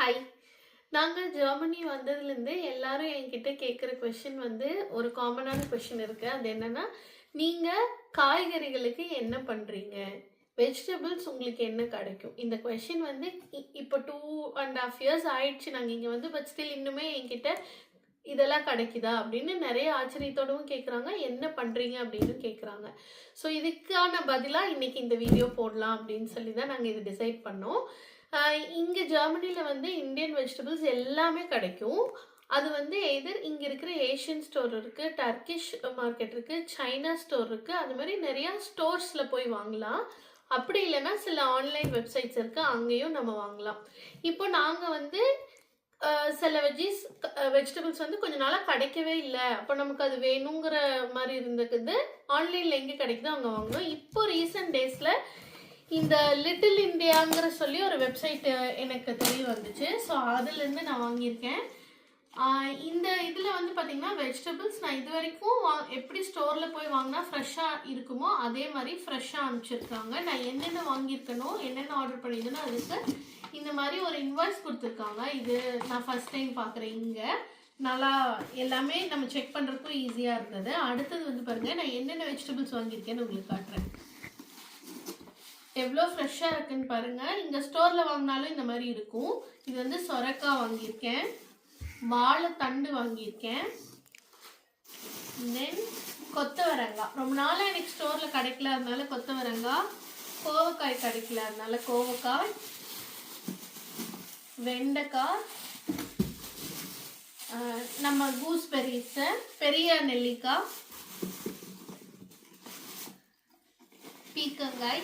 Hi நாங்கள் Germany வந்ததுலேருந்து எல்லாரும் என்கிட்ட கேட்குற கொஷின் வந்து ஒரு காமனான கொஷின் இருக்குது அது என்னன்னா நீங்கள் காய்கறிகளுக்கு என்ன பண்ணுறீங்க வெஜிடபிள்ஸ் உங்களுக்கு என்ன கிடைக்கும்? இந்த கொஷின் வந்து இ- இப்போ டூ அண்ட் ஹாஃப் இயர்ஸ் ஆயிடுச்சு நாங்கள் இங்கே வந்து பட் ஸ்டில் இன்னுமே என்கிட்ட இதெல்லாம் கிடைக்குதா? அப்படின்னு நிறைய ஆச்சரியத்தோடவும் கேட்குறாங்க என்ன பண்ணுறீங்க அப்படின்னு கேட்குறாங்க ஸோ இதுக்கான பதிலாக இன்னைக்கு இந்த வீடியோ போடலாம் அப்படின்னு சொல்லி தான் நாங்கள் இதை டிசைட் பண்ணோம். இங்கே ஜெர்மனியில் வந்து இந்தியன் வெஜிடபிள்ஸ் எல்லாமே கிடைக்கும். அது வந்து எதர் இங்கே இருக்கிற ஏஷியன் ஸ்டோர் இருக்குது டர்க்கிஷ் மார்க்கெட் இருக்குது சைனா ஸ்டோர் இருக்குது அது மாதிரி நிறையா ஸ்டோர்ஸில் போய் வாங்கலாம். அப்படி இல்லைன்னா சில ஆன்லைன் வெப்சைட்ஸ் இருக்குது அங்கேயும் நம்ம வாங்கலாம். இப்போ நாங்கள் வந்து சில வெஜிஸ் வெஜிடபிள்ஸ் வந்து கொஞ்ச நாளாக கிடைக்கவே இல்லை. அப்போ நமக்கு அது வேணுங்கிற மாதிரி இருந்தது ஆன்லைனில் எங்கே கிடைக்குதோ அங்கே வாங்கணும். இப்போ ரீசெண்ட் டேஸில் இந்த லிட்டில் இந்தியாங்கிற சொல்லி ஒரு வெப்சைட் எனக்கு தெரிய வந்துச்சு. ஸோ அதுலேருந்து நான் வாங்கியிருக்கேன். இந்த இதில் வந்து பார்த்திங்கன்னா வெஜிடபிள்ஸ் நான் இது வரைக்கும் வா எப்படி ஸ்டோரில் போய் வாங்கினா ஃப்ரெஷ்ஷாக இருக்குமோ அதே மாதிரி ஃப்ரெஷ்ஷாக அனுப்பிச்சிருக்காங்க. நான் என்னென்ன வாங்கியிருக்கனோ என்னென்ன ஆர்டர் பண்ணியிருந்தேனோ அதுக்கு இந்த மாதிரி ஒரு இன்வாய்ஸ் கொடுத்துருக்காங்க. இது நான் ஃபர்ஸ்ட் டைம் பார்க்குறேன் இங்கே. நல்லா எல்லாமே நம்ம செக் பண்ணுறதுக்கும் ஈஸியாக இருந்தது. அடுத்தது வந்து பாருங்கள் நான் என்னென்ன வெஜிடபிள்ஸ் வாங்கியிருக்கேன்னு உங்களுக்கு காட்டுறேன். எவ்வளோ ஃப்ரெஷ்ஷாக இருக்குன்னு பாருங்கள் இங்கே ஸ்டோரில் வாங்கினாலும் இந்த மாதிரி இருக்கும். இது வந்து சொரக்காய் வாங்கியிருக்கேன். வாழைத்தண்டு வாங்கியிருக்கேன். தென் கொத்தவரங்காய் ரொம்ப நாளாக எனக்கு ஸ்டோரில் கிடைக்கல. அதனால கொத்தவரங்காய் கோவக்காய் கிடைக்கல. அதனால கோவக்காய் வெண்டைக்காய் நம்ம கூஸ்பெரிஸு பெரிய நெல்லிக்காய் பீக்கங்காய்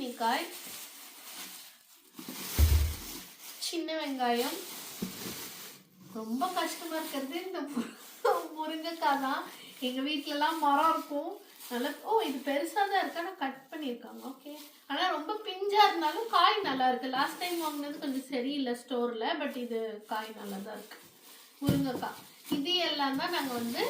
பூசணிக்காய் சின்ன வெங்காயம். ரொம்ப கஷ்டமா இருக்கிறது. இந்த முருங்கைக்காய் தான். எங்க வீட்டிலலாம் மரம் இருக்கும். நல்லா ஓ இது பெருசா தான் இருக்கு. ஆனால் கட் பண்ணியிருக்காங்க. ஓகே ஆனா ரொம்ப பிஞ்சா இருந்தாலும் காய் நல்லா இருக்கு. லாஸ்ட் டைம் வாங்கினது கொஞ்சம் சரியில்லை ஸ்டோர்ல பட் இது காய் நல்லா தான் இருக்கு. முருங்கைக்காய். இது எல்லாம் தான் நாங்கள் வந்து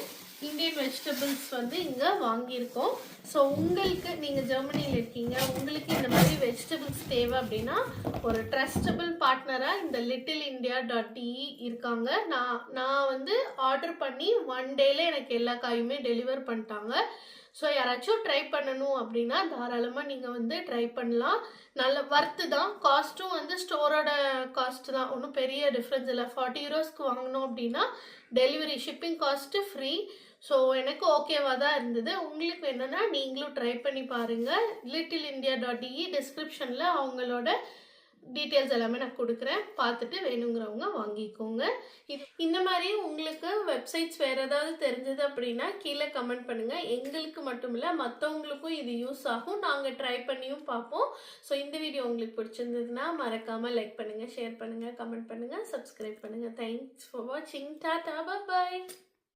இந்தியன் வெஜிடபிள்ஸ் வந்து இங்கே வாங்கியிருக்கோம். ஸோ உங்களுக்கு நீங்கள் ஜெர்மனியில் இருக்கீங்க உங்களுக்கு இந்த மாதிரி வெஜிடபிள்ஸ் தேவை அப்படின்னா ஒரு ட்ரஸ்டபிள் பார்ட்னராக இந்த லிட்டில் இந்தியா டாட் டிஇ இருக்காங்க. நான் நான் வந்து ஆர்டர் பண்ணி ஒன் டேல எனக்கு எல்லா காயுமே டெலிவர் பண்ணிட்டாங்க. ஸோ யாராச்சும் ட்ரை பண்ணணும் அப்படின்னா தாராளமாக நீங்கள் வந்து ட்ரை பண்ணலாம். நல்ல ஒர்த்து தான். காஸ்ட்டும் வந்து ஸ்டோரோட காஸ்ட் தான். ஒன்றும் பெரிய டிஃப்ரென்ஸ் இல்லை. ஃபார்ட்டி யூரோஸ்க்கு வாங்கினோம் அப்படின்னா delivery shipping cost free so எனக்கு ஓகேவாக தான் இருந்தது. உங்களுக்கு என்னென்னா நீங்களும் ட்ரை பண்ணி பாருங்கள் லிட்டில் இந்தியா டாட் இ டிஸ்கிரிப்ஷனில் அவங்களோட டீட்டெயில்ஸ் எல்லாமே நான் கொடுக்குறேன். பார்த்துட்டு வேணுங்கிறவங்க வாங்கிக்கோங்க. இது இந்த மாதிரி உங்களுக்கு வெப்சைட்ஸ் வேறு ஏதாவது தெரிஞ்சது அப்படின்னா கீழே கமெண்ட் பண்ணுங்கள் எங்களுக்கு மட்டும் இல்லை மற்றவங்களுக்கும் இது யூஸ் ஆகும். நாங்கள் ட்ரை பண்ணியும் பார்ப்போம். ஸோ இந்த வீடியோ உங்களுக்கு பிடிச்சிருந்ததுன்னா மறக்காமல் லைக் பண்ணுங்கள் ஷேர் பண்ணுங்கள் கமெண்ட் பண்ணுங்கள் சப்ஸ்கிரைப் பண்ணுங்கள் தேங்க்ஸ் ஃபார் வாட்சிங் டாடா பாய்